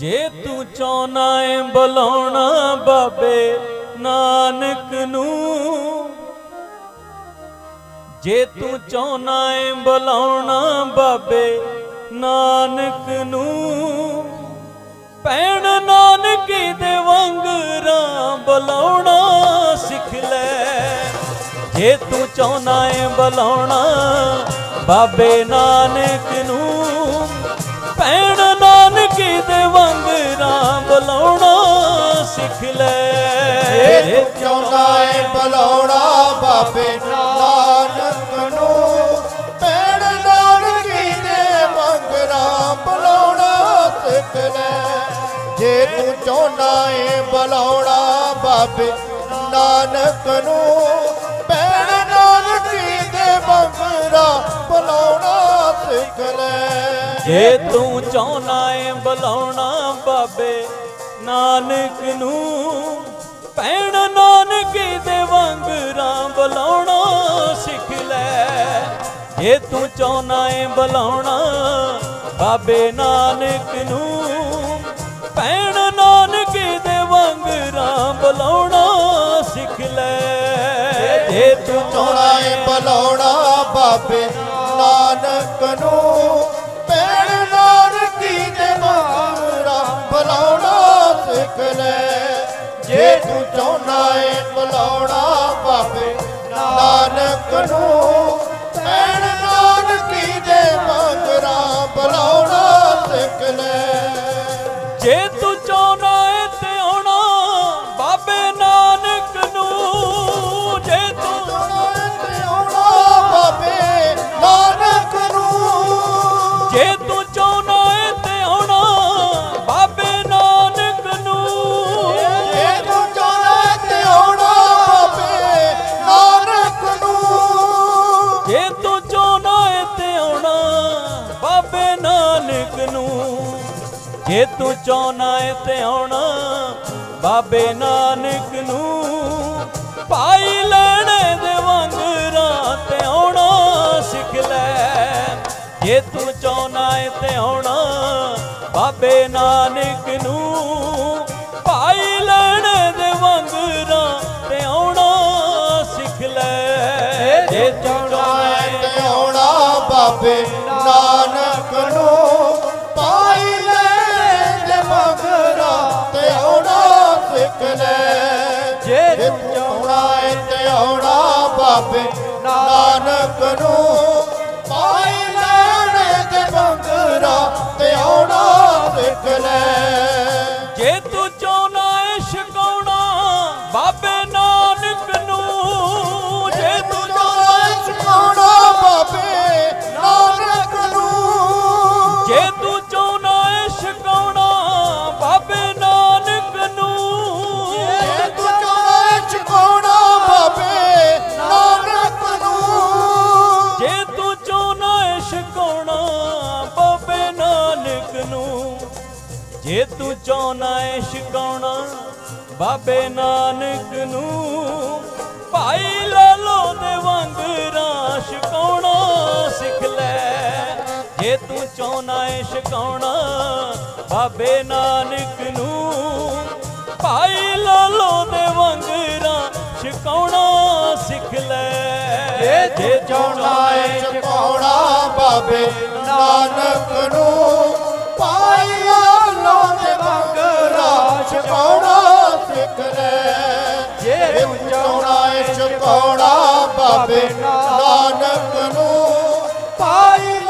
ਜੇ ਤੂੰ ਚਾਹਨਾ ਏ ਬੁਲਾਉਣਾ ਬਾਬੇ ਨਾਨਕ ਨੂੰ, ਜੇ ਤੂੰ ਚਾਹਨਾ ਏ ਬੁਲਾਉਣਾ ਬਾਬੇ ਨਾਨਕ ਨੂੰ ਪੈਣ ਨਾਨਕੀ ਦੇ ਵੰਗਰਾਂ ਬੁਲਾਉਣਾ ਸਿੱਖ ਲੈ। ਜੇ ਤੂੰ ਚਾਹਨਾ ਏ ਬੁਲਾਉਣਾ ਬਾਬੇ ਨਾਨਕ ਨੂੰ ਨਾਨਕੀ ਦੇ ਵੰਗਰਾਂ ਬੁਲਾਉਣਾ ਸਿੱਖ ਲੈ। ਇਹ ਚਾਹੁੰਦਾ ਏ ਬੁਲਾਉਣਾ ਬਾਬੇ ਨਾਨਕ ਨੂੰ ਪੈਣ ਨਾਨਕੀ ਦੇ ਮੰਗਰਾ ਬੁਲਾਉਣਾ ਸਿੱਖ ਲੈ। ਜੇ ਤੂੰ ਚਾਹੁੰਦਾ ਏ ਬੁਲਾਉਣਾ ਬਾਬੇ ਨਾਨਕ ਨੂੰ ਪੈਣ ਨਾਨਕੀ ਦੇ ਮੰਗਰਾ ਬੁਲਾਉਣਾ ਸਿੱਖ ਲੈ। ਜੇ ਤੂੰ ਚਾਹਨਾ ਏ ਬੁਲਾਉਣਾ ਬਾਬੇ, ਨਾਨਕ ਨੂੰ, ਭੈਣ ਨਾਨਕ ਦੇ ਵੰਗਰਾਂ ਬੁਲਾਉਣਾ ਸਿੱਖ ਲੈ। ਜੇ ਤੂੰ ਚਾਹਨਾ ਏ ਬੁਲਾਉਣਾ ਬਾਬੇ ਨਾਨਕ ਨੂੰ, ਭੈਣ ਨਾਨਕ ਦੇ ਵੰਗਰਾਂ ਬੁਲਾਉਣਾ ਸਿੱਖ ਲੈ। ਜੇ ਤੂੰ ਚਾਹੁੰਦਾ ਏ ਬੁਲਾਉਣਾ ਬਾਬੇ, ਨਾਨਕ ਨੂੰ ਸਿੱਖ ਜੇ ਤੂੰ ਚਾਹੁੰਦਾ ਏ ਬੁਲਾਉਣਾ ਜੇ ਤੂੰ ਚਾਹਨਾ ਤੇ ਆਉਣਾ ਬਾਬੇ ਨਾਨਕ ਨੂੰ। ਜੇ ਤੂੰ ਚਾਹਨਾ ਤੇ ਆਉਣਾ ਬਾਬੇ ਨਾਨਕ ਨੂੰ। ਪਾਈ ਲੈਣੇ ਦੇ ਵੰਗਰਾਂ ਤੇ ਆਉਣਾ ਸਿੱਖ ਲੈ। ਜੇ ਤੂੰ ਚਾਹਨਾ ਤੇ ਆਉਣਾ ਬਾਬੇ ਨਾਨਕ ਨੂੰ। ਨਾਨਕ ਨੂੰ ਪਾਈ ਲੈ ਦੇ ਮਗਰਾ ਤੇ ਆਉਣਾ ਸਿੱਖ ਲੈ। ਜੇ ਜੇ ਤੂੰ ਚਾਹੁੰਦਾ ਏ ਤੇ ਆਉਣਾ ਬਾਬੇ ਨਾਨਕ ਨੂੰ ਪਾਈ ਲੈਣੇ ਤੇ ਮੰਗਰਾ ਤੇ ਆਉਣਾ ਸਿੱਖ ਲੈ। ਜੇ ਤੂੰ ਚਾਹਨਾ ਏ ਛਕਾਉਣਾ ਬਾਬੇ ਜੇ ਤੂੰ ਚਾਹਨਾ ਏ ਛਕਾਉਣਾ ਬਾਬੇ ਨਾਨਕ ਨੂੰ। ਭਾਈ ਲਾਲੋ ਦੇ ਵੰਗਰਾਂ ਛਕਾਉਣਾ ਸਿੱਖ ਲੈ। ਜੇ ਤੂੰ ਚਾਹਨਾ ਏ ਬਾਬੇ ਨਾਨਕ ਨੂੰ। ਭਾਈ ਲਾਲੋ ਦੇ ਵੰਗਰਾਂ ਛਕਾਉਣਾ ਸਿੱਖ ਲੈ। ਜੇ ਚਾਹੁੰਦਾ ਏ ਸਿਖਾਉਣਾ ਬਾਬੇ ਏ ਬਾਬੇ ਨਾਨਕ ਨੂੰ। ਪਾਈ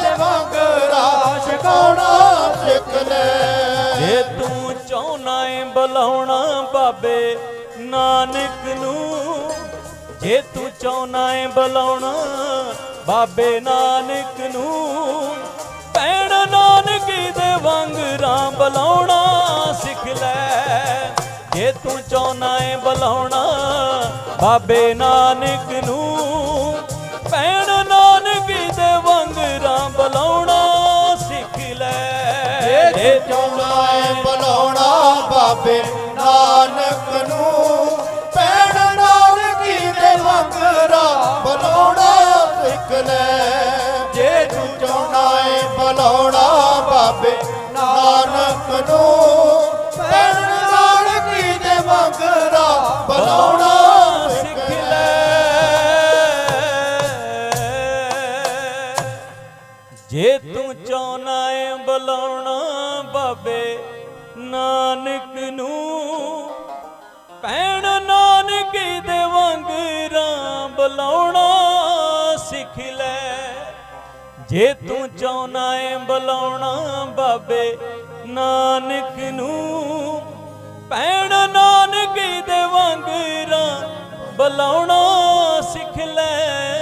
ਦੇ ਵਾਂਗਰਾ ਸਿਖਾਉਣਾ ਸਿੱਖ ਲੈ। ਜੇ ਤੂੰ ਚਾਹਨਾ ਏ ਬੁਲਾਉਣਾ ਬਾਬੇ ਨਾਨਕ ਨੂੰ। ਜੇ ਤੂੰ ਚਾਹਨਾ ਏ ਬੁਲਾਉਣਾ ਬਾਬੇ ਨਾਨਕ ਨੂੰ। ਪੈਣ ਨਾਨਕੀ ਦੇ ਵੰਗਰਾਂ ਬੁਲਾਉਣਾ ਸਿੱਖ ਲੈ। ਜੇ ਤੂੰ ਚਾਹਨਾ ਏ ਬੁਲਾਉਣਾ ਬਾਬੇ ਨਾਨਕ ਨੂੰ, ਭੈਣ ਨਾਨਕੀ ਦੇ ਵੰਗਰਾਂ ਬੁਲਾਉਣਾ ਸਿੱਖ ਲੈ। ਜੇ ਚਾਹੁੰਦਾ ਏ ਬੁਲਾਉਣਾ ਬਾਬੇ ਨਾਨਕ ਨੂੰ, ਭੈਣ ਨਾਨਕੀ ਦੇ ਮੰਗਰਾ ਬੁਲਾਉਣਾ ਸਿੱਖ ਲੈ। ਜੇ ਤੂੰ ਚਾਹੁੰਦਾ ਏ ਬੁਲਾਉਣਾ ਬਾਬੇ ਨਾਨਕ ਨੂੰ ਜੇ ਤੂੰ ਚਾਹਨਾ ਏ ਬੁਲਾਉਣਾ ਬਾਬੇ, ਨਾਨਕ ਨੂੰ, ਭੈਣ ਨਾਨਕੀ ਦੇ ਵਾਂਗਰਾਂ ਬੁਲਾਉਣਾ ਸਿੱਖ ਲੈ। ਜੇ ਤੂੰ ਚਾਹਨਾ ਏ ਬੁਲਾਉਣਾ ਬਾਬੇ, ਨਾਨਕ ਨੂੰ, ਭੈਣ ਨਾਨਕੀ ਦੇ ਵਾਂਗਰਾਂ ਬੁਲਾਉਣਾ ਸਿੱਖ ਲੈ।